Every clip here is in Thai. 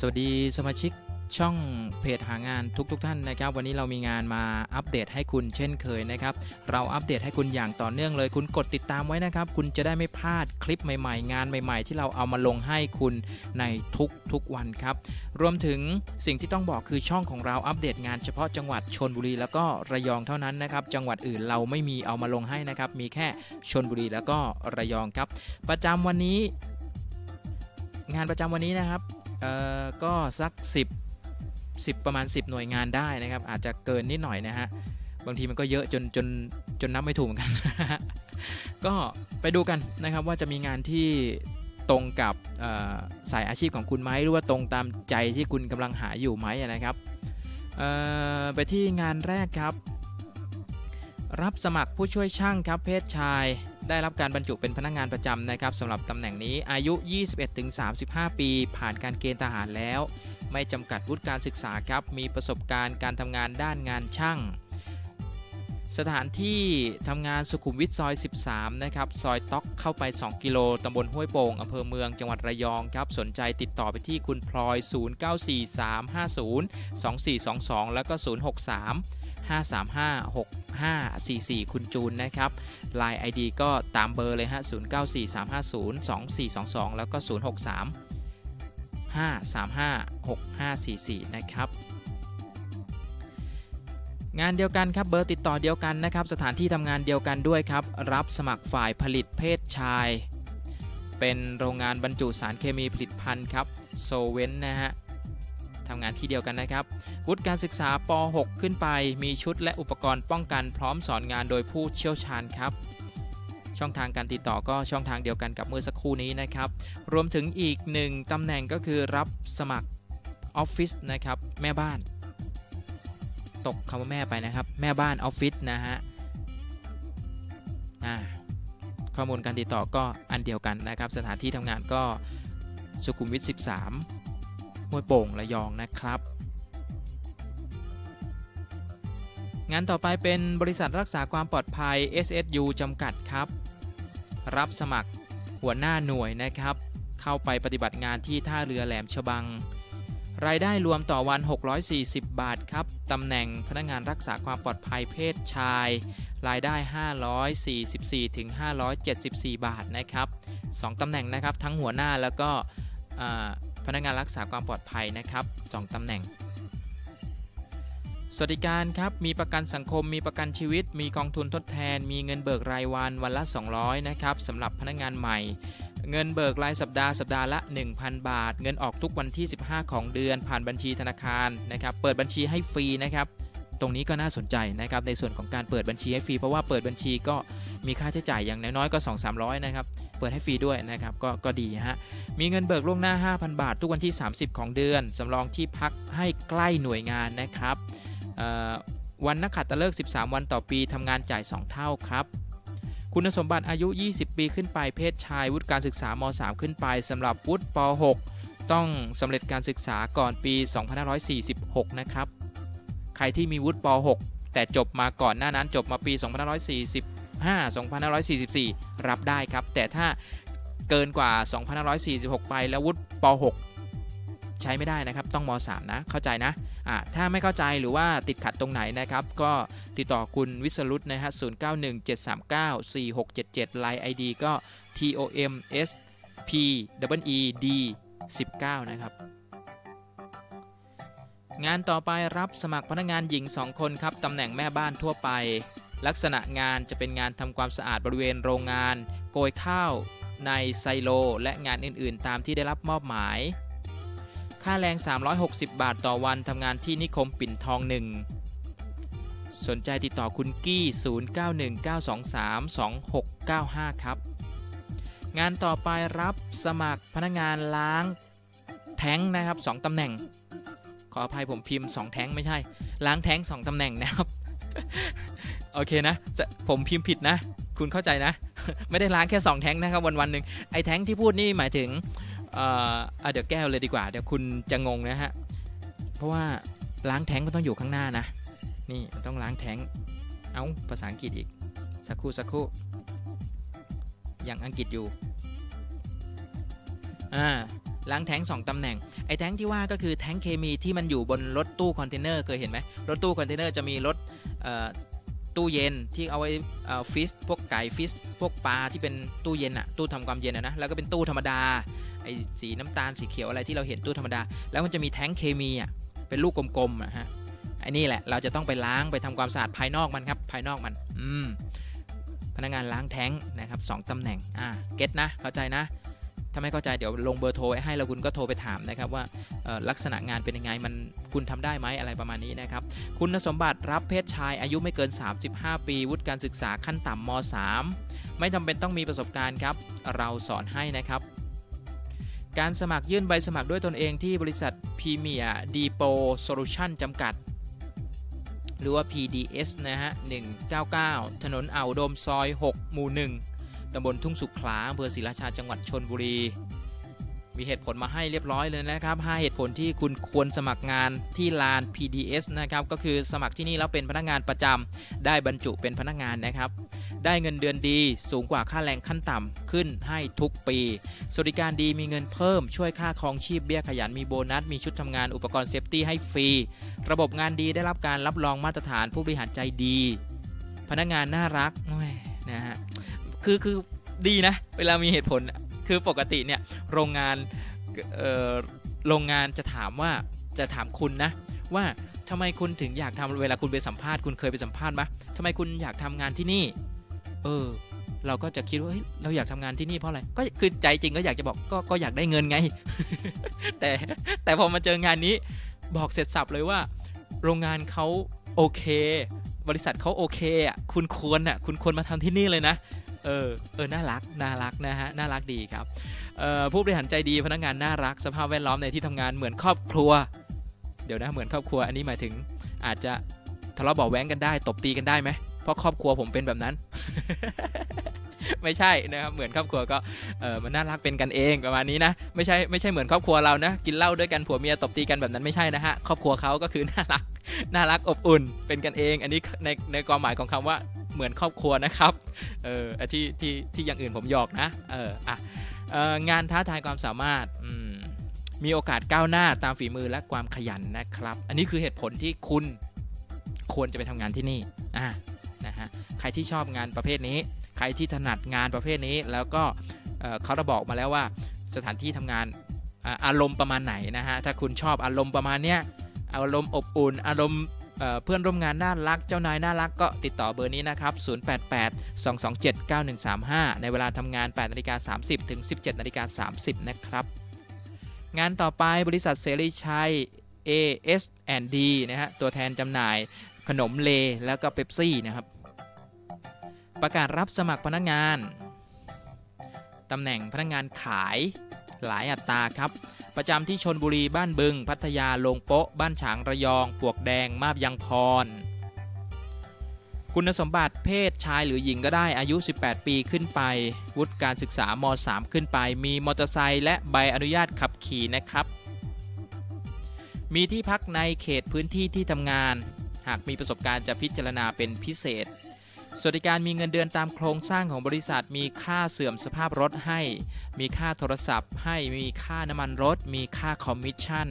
สวัสดีสมาชิกช่องเพจหางานทุกๆทท่านนะครับ วันนี้เรามีงานมาอัปเดตให้คุณเช่นเคยนะครับ เราอัปเดตให้คุณอย่างต่อเนื่องเลย คุณกดติดตามไว้นะครับ คุณจะได้ไม่พลาดคลิปใหม่ๆ งานใหม่ ๆ ที่เราเอามาลงให้คุณในทุกๆวันครับ รวมถึงสิ่งที่ต้องบอกคือช่องของเราอัปเดตงานเฉพาะจังหวัดชนบุรีแล้วก็ระยองเท่านั้นนะครับ จังหวัดอื่นเราไม่มีเอามาลงให้นะครับ มีแค่ชนบุรีแล้วก็ระยองครับ ประจำวันนี้ งานประจำวันนี้นะครับ เอ่อก็สัก 10 10 ประมาณ 10 หน่วยงานได้นะครับ อาจจะเกินนิดหน่อยนะฮะ บางทีมันก็เยอะจนจนจนนับไม่ถูกเหมือนกัน ก็ไปดูกันนะครับว่าจะมีงานที่ตรงกับสายอาชีพของคุณไหมหรือว่าตรงตามใจที่คุณกำลังหาอยู่ไหมนะครับไปที่งานแรกครับ รับสมัครผู้ช่วยช่างครับเพศชาย ได้รับการบรรจุเป็นพนักงงานประจำนะครับสำหรับตำแหน่งนี้อายุ 21-35 ปี ผ่านการเกณฑ์ทหารแล้ว ไม่จำกัดวุฒิการศึกษาครับ มีประสบการณ์การทำงานด้านงานช่าง สถานที่ทำงานสุขุมวิทซอย 13 นะครับ ซอยต๊อกเข้าไป 2 กิโลตำบลห้วยโป่งอำเภอเมืองจังหวัดระยองครับ สนใจติดต่อไปที่คุณพลอย 0943502422 แล้วก็ 063 535 6544 คุณจูนนะครับ Line ID ก็ตามเบอร์เลยฮะ0943502422 แล้วก็ 063 5356544 นะครับงานเดียวกันครับเบอร์ติดต่อเดียวกันนะครับสถานที่ทำงานเดียวกันด้วยครับ รับสมัครฝ่ายผลิตเพศชาย เป็นโรงงานบรรจุสารเคมีผลิตภัณฑ์ครับโซเวนนะฮะ ทำงานที่เดียวกันนะครับ วุฒิการศึกษาป .6 ขึ้นไป มีชุดและอุปกรณ์ป้องกันพร้อมสอนงานโดยผู้เชี่ยวชาญครับ ช่องทางการติดต่อก็ช่องทางเดียวกันกับเมื่อสักครู่นี้นะครับ รวมถึงอีกหนึ่งตำแหน่งก็คือรับสมัครออฟฟิศนะครับแม่บ้าน ตกคำว่าแม่ไปนะครับ แม่บ้านออฟฟิศนะฮะข้อมูลการติดต่อก็อันเดียวกันนะครับ สถานที่ทำงานก็สุขุมวิท 13 ห้วยโป่งระยองนะครับ งานต่อไปเป็นบริษัทรักษาความปลอดภัย SSU จำกัดครับ รับสมัครหัวหน้าหน่วยนะครับ เข้าไปปฏิบัติงานที่ท่าเรือแหลมฉบัง รายได้รวมต่อวัน 640 บาทครับตำแหน่งพนักงานรักษาความปลอดภัยเพศชาย รายได้ 544ถึง574 บาทนะครับ 2ตำแหน่งนะครับ ทั้งหัวหน้าแล้วก็ พนักงานรักษาความปลอดภัยนะครับ2ตำแหน่ง สวัสดิการครับ มีประกันสังคม มีประกันชีวิต มีกองทุนทดแทน มีเงินเบิกรายวันวันละ 200 นะครับสำหรับพนักงานใหม่ เงินเบิกรายสัปดาห์สัปดาห์ละ 1,000 บาท เงินออกทุกวันที่ 15 ของเดือน ผ่านบัญชีธนาคารนะครับ เปิดบัญชีให้ฟรีนะครับตรงนี้ก็น่าสนใจนะครับในส่วนของการเปิดบัญชีให้ฟรีเพราะว่าเปิดบัญชีก็มีค่าใช้จ่ายอย่างน้อยๆก็ 2-300นะครับ เปิดให้ฟรีด้วยนะครับก็ก็ดีฮะมีเงินเบิกล่วงหน้า 5,000 บาท ทุกวันที่ 30 ของเดือนสำรองที่พักให้ใกล้หน่วยงานนะครับวันนักขัตฤกษ์13 วันต่อปีทำงานจ่าย 2 เท่าครับคุณสมบัติอายุ 20 ปีขึ้นไปเพศชาย วุฒิการศึกษาม .3 ขึ้นไปสำหรับวุฒิป .6 ต้องสำเร็จการศึกษาก่อนปี 2546 นะครับ ใครที่มีวุฒิป .6 แต่จบมาก่อนหน้านั้นจบมาปี 2540 2545 2544 รับได้ครับ แต่ถ้าเกินกว่า 2546 ไปแล้ววุฒิป .6 ใช้ไม่ได้นะครับ ต้องม .3 นะ เข้าใจนะอ่าถ้าไม่เข้าใจหรือว่าติดขัดตรงไหนนะครับ ก็ติดต่อคุณวิสรุตนะฮะ0917394677 Line ID ก็ TOMSP E D 19 นะครับงานต่อไปรับสมัครพนักงานหญิง 2 คนครับ ตำแหน่งแม่บ้านทั่วไป ลักษณะงานจะเป็นงานทำความสะอาดบริเวณโรงงาน โกยข้าวในไซโล และงานอื่นๆ ตามที่ได้รับมอบหมาย ค่าแรง 360 บาทต่อวันทำงานที่นิคมปิ่นทองหนึ่งสนใจติดต่อคุณกี้ 0919232695 ครับ งานต่อไปรับสมัครพนักงานล้างแท้งนะครับ 2ตำแหน่ง ขออภัยผมพิมพ์ 2 แท้งไม่ใช่ ล้างแท้ง 2ตำแหน่งนะครับ โอเคนะ ผมพิมพ์ผิดนะ คุณเข้าใจนะ ไม่ได้ล้างแค่ 2 แท้งนะครับวันวันหนึ่งไอ้แท้งที่พูดนี่หมายถึงเอ่อเดี๋ยวแก้วเลยดีกว่า เดี๋ยวคุณจะงงนะฮะ เพราะว่าล้างแท้งก็ต้องอยู่ข้างหน้านะ นี่มันต้องล้างแท้ง เอาภาษาอังกฤษอีก สักครู่สักครู่ยังอังกฤษอยู่ อ่าล้างแท้ง2ตำแหน่ง ไอ้แท้งที่ว่าก็คือแท้งเคมีที่มันอยู่บนรถตู้คอนเทนเนอร์เคยเห็นไหมรถตู้คอนเทนเนอร์จะมีรถ ตู้เย็นที่เอาไว้ฟิสพวกไก่ฟิสพวกปลาที่เป็นตู้เย็นอะตู้ทำความเย็นอะนะแล้วก็เป็นตู้ธรรมดาไอ้สีน้ำตาลสีเขียวอะไรที่เราเห็นตู้ธรรมดา แล้วมันจะมีแท้งเคมีอะเป็นลูกกลมๆอะฮะไอ้นี่แหละเราจะต้องไปล้างไปทำความสะอาดภายนอกมันครับภายนอกมันอืมพนักงานล้างแท้งนะครับสองตำแหน่งอ่าเก็ตนะเข้าใจนะาไม่เข้าใจเดี๋ยวลงเบอร์โทรไว้ให้แล้วคุณก็โทรไปถามนะครับว่าลักษณะงานเป็นยังไงมันคุณทำได้ไหมอะไรประมาณนี้นะครับ คุณสมบัติรับเพศชายอายุไม่เกิน 35 ปี วุฒิการศึกษาขั้นต่ำม .3 ไม่จำเป็นต้องมีประสบการณ์ครับ เราสอนให้นะครับ การสมัครยื่นใบสมัครด้วยตนเองที่บริษัทพรีเมียร์ดีโปโซลูชันจำกัดหรือว่า PDS นะฮะ 199 ถนนอ่าวดมซอย 6 หมู่1 ตำบลทุ่งสุขลาอำเภอศรีราชาจังหวัดชนบุรี มีเหตุผลมาให้เรียบร้อยเลยนะครับ 5 เหตุผลที่คุณควรสมัครงานที่ลาน PDS นะครับ ก็คือสมัครที่นี่แล้วเป็นพนักงานประจำ ได้บรรจุเป็นพนักงานนะครับ ได้เงินเดือนดีสูงกว่าค่าแรงขั้นต่ำขึ้นให้ทุกปี สวัสดิการดีมีเงินเพิ่ม ช่วยค่าครองชีพเบี้ยขยันมีโบนัส มีชุดทำงานอุปกรณ์เซฟตี้ให้ฟรี ระบบงานดีได้รับการรับรองมาตรฐานผู้บริหารใจดี พนักงานน่ารักนะฮะ คือคือดีนะ เวลามีเหตุผลคือปกติเนี่ยโรงงานโรงงานจะถามว่าจะถามคุณนะ ว่าทำไมคุณถึงอยากทำเวลาคุณไปสัมภาษณ์คุณเคยไปสัมภาษณ์ปะทำไมคุณอยากทำงานที่นี่ เออ เราก็จะคิดว่าเฮ้ยเราอยากทำงานที่นี่เพราะอะไรก็คือใจจริงก็อยากจะบอกก็ก็อยากได้เงินไง แต่แต่พอมาเจองานนี้บอกเสร็จสับเลยว่า โรงงานเขาโอเค บริษัทเขาโอเคอะคุณควรอะคุณควรมาทำที่นี่เลยนะ เออเออน่ารักน่ารักนะฮะน่ารักดีครับผู้บริหารใจดีพนักงานน่ารักสภาพแวดล้อมในที่ทำงานเหมือนครอบครัว เดี๋ยวนะเหมือนครอบครัวอันนี้หมายถึงอาจจะทะเลาะเบาะแว้งกันได้ ตบตีกันได้ไหมเพราะครอบครัวผมเป็นแบบนั้น ไม่ใช่นะครับเหมือนครอบครัวก็เออมันน่ารักเป็นกันเองประมาณนี้นะไม่ใช่ไม่ใช่เหมือนครอบครัวเรานะกินเหล้าด้วยกันผัวเมียตบตีกันแบบนั้นไม่ใช่นะฮะครอบครัวเขาก็คือน่ารักน่ารักอบอุ่นเป็นกันเอง อันนี้ในในความหมายของคำว่า เหมือนครอบครัวนะครับเออที่ที่ที่อย่างอื่นผมหยอกนะเอออะอองานท้าทายความสามารถมมีโอกาสก้าวหน้าตามฝีมือและความขยันนะครับ อันนี้คือเหตุผลที่คุณควรจะไปทำงานที่นี่อะนะฮะใครที่ชอบงานประเภทนี้ ใครที่ถนัดงานประเภทนี้แล้วก็เเขาจะบอกมาแล้วว่าสถานที่ทำงานออารมณ์ประมาณไหนนะฮะถ้าคุณชอบอารมณ์ประมาณเนี้ยอารมณ์อบอุ่นอารมณ์ เพื่อนร่วมงานน่ารักเจ้านายน่ารักก็ติดต่อเบอร์นี้นะครับ 088 227 9135 ในเวลาทำงาน8นาฬิกา30 ถึง 17นาฬิกา30 นะครับ งานต่อไปบริษัทเสรีชัย AS&D นะฮะ ตัวแทนจำหน่ายขนมเลแล้วก็เป๊ปซี่นะครับ ประกาศรับสมัครพนักงานตำแหน่งพนักงานขาย หลายอัตราครับ ประจำที่ชนบุรีบ้านบึง พัทยาลงโปะบ้านฉางระยองปวกแดงมาบยังพร คุณสมบัติเพศชายหรือหญิงก็ได้อายุ 18 ปีขึ้นไป วุฒิการศึกษาม .3 ขึ้นไป มีมอเตอร์ไซค์และใบอนุญาตขับขี่นะครับ มีที่พักในเขตพื้นที่ที่ทำงาน หากมีประสบการณ์จะพิจารณาเป็นพิเศษ สวัสดิการมีเงินเดือนตามโครงสร้างของบริษัท มีค่าเสื่อมสภาพรถให้ มีค่าโทรศัพท์ให้ มีค่าน้ำมันรถ มีค่าคอมมิชชั่น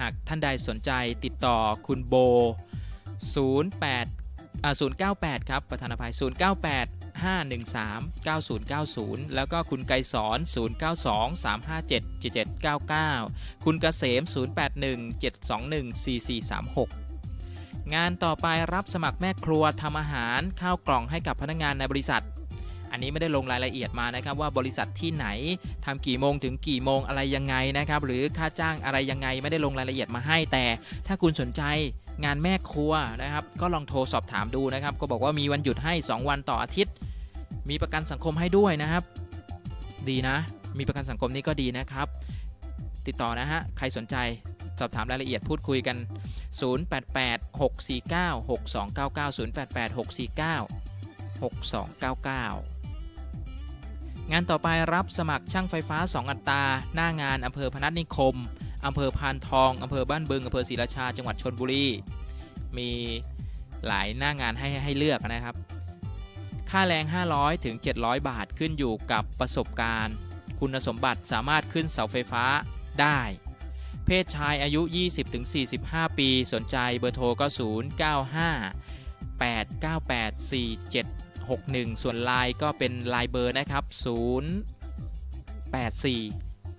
หากท่านใดสนใจติดต่อคุณโบ 08อ่า098 ครับ ประธานอภัย 098 513 9090 แล้วก็คุณไกสอน092 357 7799 คุณเกษม 081 721 4436 งานต่อไปรับสมัครแม่ครัวทำอาหารข้าวกล่องให้กับพนักงานในบริษัท อันนี้ไม่ได้ลงรายละเอียดมานะครับว่าบริษัทที่ไหนทำกี่โมงถึงกี่โมงอะไรยังไงนะครับหรือค่าจ้างอะไรยังไงไม่ได้ลงรายละเอียดมาให้ แต่ถ้าคุณสนใจงานแม่ครัวนะครับ ก็ลองโทรสอบถามดูนะครับ ก็บอกว่ามีวันหยุดให้ 2 วันต่ออาทิตย์ มีประกันสังคมให้ด้วยนะครับ ดีนะ มีประกันสังคมนี้ก็ดีนะครับ ติดต่อนะฮะ ใครสนใจ สอบถามรายละเอียดพูดคุยกัน 088 649 6299 088 649 6299 งานต่อไปรับสมัครช่างไฟฟ้า 2 อัตราหน้างานอำเภอพนัสนิคมอำเภอพานทองอำเภอบ้านบึงอำเภอศรีราชา จังหวัดชนบุรี มีหลายหน้างานให้ให้เลือกนะครับ ค่าแรง 500 ถึง 700 บาทขึ้นอยู่กับประสบการณ์ คุณสมบัติสามารถขึ้นเสาไฟฟ้าได้ เพศชายอายุ 20-45 ปี สนใจเบอร์โทรก็ 095 898 4761 ส่วนไลน์ก็เป็นไลน์เบอร์นะครับ 084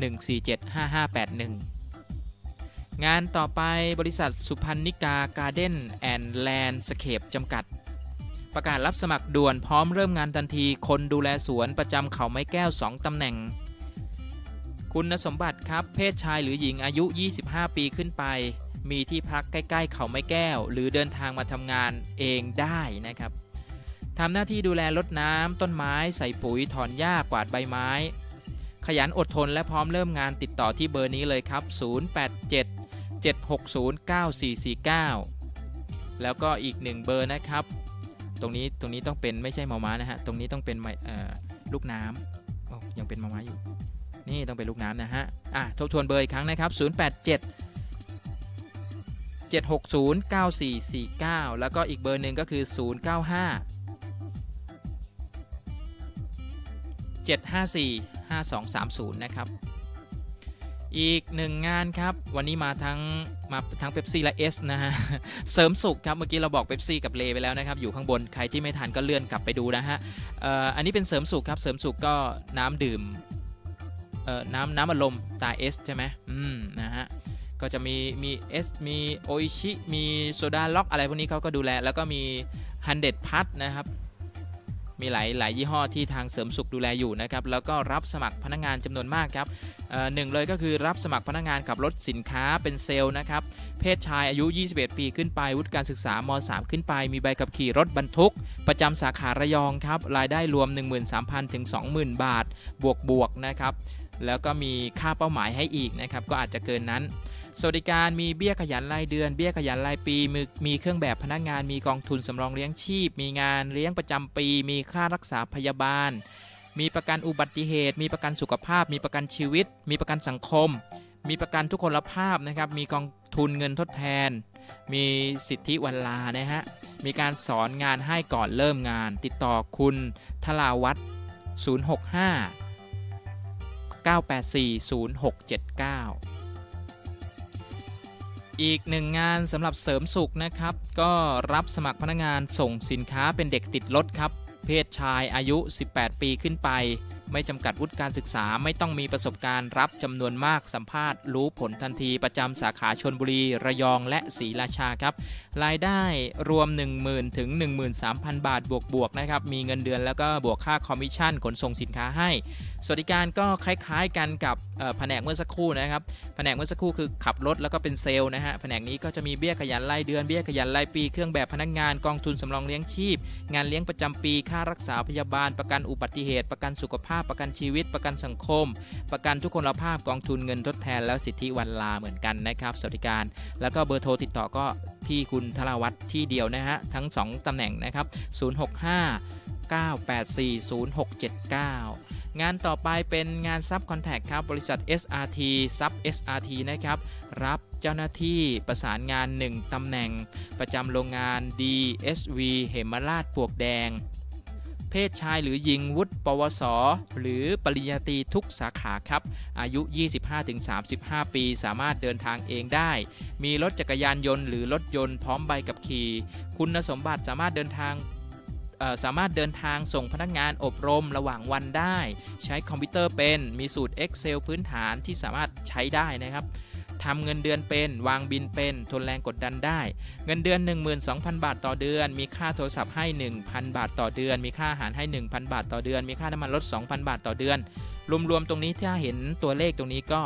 147 5581 งานต่อไปบริษัทสุพรรณิกาการ์เด้นแอนด์แลนด์สเคปจำกัด ประกาศรับสมัครด่วนพร้อมเริ่มงานทันที คนดูแลสวนประจำเขาไม้แก้ว 2ตำแหน่ง คุณสมบัติครับ เพศชายหรือหญิงอายุ 25 ปีขึ้นไป มีที่พักใกล้ ๆ เขาไม้แก้ว หรือเดินทางมาทำงานเองได้นะครับทำหน้าที่ดูแลรดน้ำต้นไม้ ใส่ปุ๋ยถอนหญ้ากวาดใบไม้ ขยันอดทนและพร้อมเริ่มงานติดต่อที่เบอร์นี้เลยครับ 087 760 9449 แล้วก็อีกหนึ่งเบอร์นะครับ ตรงนี้ตรงนี้ต้องเป็นไม่ใช่มอม้านะฮะ ตรงนี้ต้องเป็นลูกน้ำโอ้ยังเป็นมอม้าอยู่ นี่ต้องเป็นลูกน้ำนะฮะ อะทบทวนเบอร์อีกครั้งนะครับ 087 760 9449 แล้วก็อีกเบอร์หนึ่งก็คือ 095 754 5230 นะครับ อีกหนึ่งงานครับ วันนี้มาทั้งมาทั้งเ e ปซี่และเอสนะฮะ เสริมสุขครับ เมื่อกี้เราบอกเ e ปซี่กับเลไปแล้วนะครับ อยู่ข้างบน ใครที่ไม่ทันก็เลื่อนกลับไปดูนะฮะอันนี้เป็นเสริมสุขครับ เสริมสุขก็น้ำดื่ม น้ำน้ำอัดลมตาเอสใช่ไหมอืมนะฮะก็จะมีมีเอสมีโออิชิมีโซดาล็อกอะไรพวกนี้เขาก็ดูแล แล้วก็มีฮันเดพัทนะครับมีหลายหลายยี่ห้อที่ทางเสริมสุขดูแลอยู่นะครับ แล้วก็รับสมัครพนักงานจำนวนมากครับหนึ่งเลยก็คือรับสมัครพนักงานขับรถสินค้าเป็นเซลล์นะครับ เพศชายอายุ 21 ปีขึ้นไป วุฒิการศึกษาม3ขึ้นไป มีใบขับขี่รถบรรทุก ประจำสาขาระยองครับ รายได้รวม 13,000 ถึง 20,000 บาท บวกบวกนะครับ แล้วก็มีค่าเป้าหมายให้อีกนะครับก็อาจจะเกินนั้น สวัสดิการมีเบี้ยขยันรายเดือน เบี้ยขยันรายปีมีมีเครื่องแบบพนักงาน มีกองทุนสำรองเลี้ยงชีพ มีงานเลี้ยงประจำปี มีค่ารักษาพยาบาล มีประกันอุบัติเหตุ มีประกันสุขภาพ มีประกันชีวิต มีประกันสังคม มีประกันทุกคนภาพนะครับมีกองทุนเงินทดแทน มีสิทธิวันลานะฮะมีการสอนงานให้ก่อนเริ่มงาน ติดต่อคุณทลาวัฒน์065 984 0679 อีกหนึ่งงานสำหรับเสริมสุขนะครับ ก็รับสมัครพนักงานส่งสินค้าเป็นเด็กติดรถครับ เพศชายอายุ 18 ปีขึ้นไป ไม่จำกัดวุฒิการศึกษาไม่ต้องมีประสบการณ์รับจำนวนมากสัมภาษณ์ รู้ผลทันทีประจำสาขาชนบุรี ระยองและศรีราชาครับ รายได้รวม 10,000 ถึง 13,000 บาทบวกบวกๆนะครับ มีเงินเดือนแล้วก็บวกค่าคอมมิชชั่นขนส่งสินค้าให้ สวัสดิการก็คล้ายๆกันกับแผนกเมื่อสักครู่นะครับ แผนกเมื่อสักครู่คือขับรถแล้วก็เป็นเซลล์นะฮะ แผนกนี้ก็จะมีเบี้ยขยันรายเดือน เบี้ยขยันรายปี เครื่องแบบพนักงาน กองทุนสำรองเลี้ยงชีพ งานเลี้ยงประจำปี ค่ารักษาพยาบาล ประกันอุบัติเหตุ ประกันสุขภาพประกันชีวิต ประกันสังคม ประกันทุกคนภาพกองทุนเงินทดแทน แล้วสิทธิวันลาเหมือนกันนะครับสวัสดิการ แล้วก็เบอร์โทรติดต่อก็ที่คุณธราวัฒน์ที่เดียวนะฮะทั้ง 2 ตำแหน่งนะครับ 065 984 0679 งานต่อไปเป็นงานซับคอนแทคครับ บริษัท SRT ซับ SRT นะครับ รับเจ้าหน้าที่ประสานงาน 1 ตำแหน่ง ประจำโรงงาน DSV เหมราชปวกแดง เพศชายหรือหญิงวุฒิปวส หรือปริญญาตรีทุกสาขาครับ อายุ 25-35 ปี สามารถเดินทางเองได้ มีรถจักรยานยนต์หรือรถยนต์พร้อมใบกับขี่คุณสมบัติสามารถเดินทางสามารถเดินทางส่งพนักงานอบรมระหว่างวันได้ ใช้คอมพิวเตอร์เป็น มีสูตร Excel พื้นฐานที่สามารถใช้ได้นะครับ ทำเงินเดือนเป็น วางบินเป็น ทนแรงกดดันได้ เงินเดือน 12,000 บาทต่อเดือน มีค่าโทรศัพท์ให้ 1,000 บาทต่อเดือน มีค่าอาหารให้ 1,000 บาทต่อเดือน มีค่าน้ำมันรถ2,000 บาทต่อเดือน รวมๆตรงนี้ถ้าเห็นตัวเลขตรงนี้ก็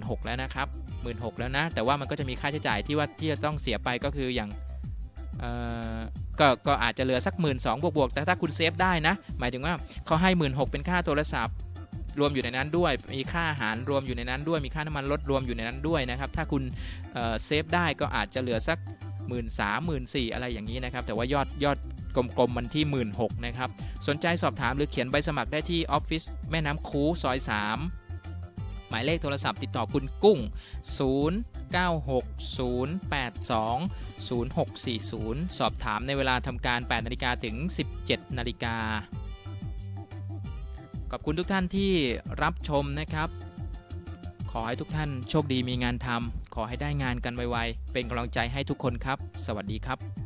16,000แล้วนะครับ16,000แล้วนะ แต่ว่ามันก็จะมีค่าใช้จ่ายที่ว่าที่จะต้องเสียไปก็คืออย่างเออก็ก็อาจจะเหลือสัก1 2ื่นบวกบวกๆแต่ถ้าคุณเซฟได้นะ หมายถึงว่าเขาให้1 6ื่นหเป็นค่าโทรศัพท์ รวมอยู่ในนั้นด้วย มีค่าอาหารรวมอยู่ในนั้นด้วย มีค่าน้ำมันรถรวมอยู่ในนั้นด้วยนะครับ ถ้าคุณเซฟได้ก็อาจจะเหลือสัก 1 3ื่นสามหมื่นสี่อะไรอย่างนี้นะครับ แต่ว่ายอดยอดกลมๆมันที่ 1 6ื่นนะครับ สนใจสอบถามหรือเขียนใบสมัครได้ที่ออฟฟิศแม่น้ำคูซอย 3 หมายเลขโทรศัพท์ติดต่อคุณกุ้ง 0960820640 สอบถามในเวลาทำการ 8นาฬิกาถึง 17นาฬิกา ขอบคุณทุกท่านที่รับชมนะครับ ขอให้ทุกท่านโชคดีมีงานทำขอให้ได้งานกันไวๆ เป็นกำลังใจให้ทุกคนครับ สวัสดีครับ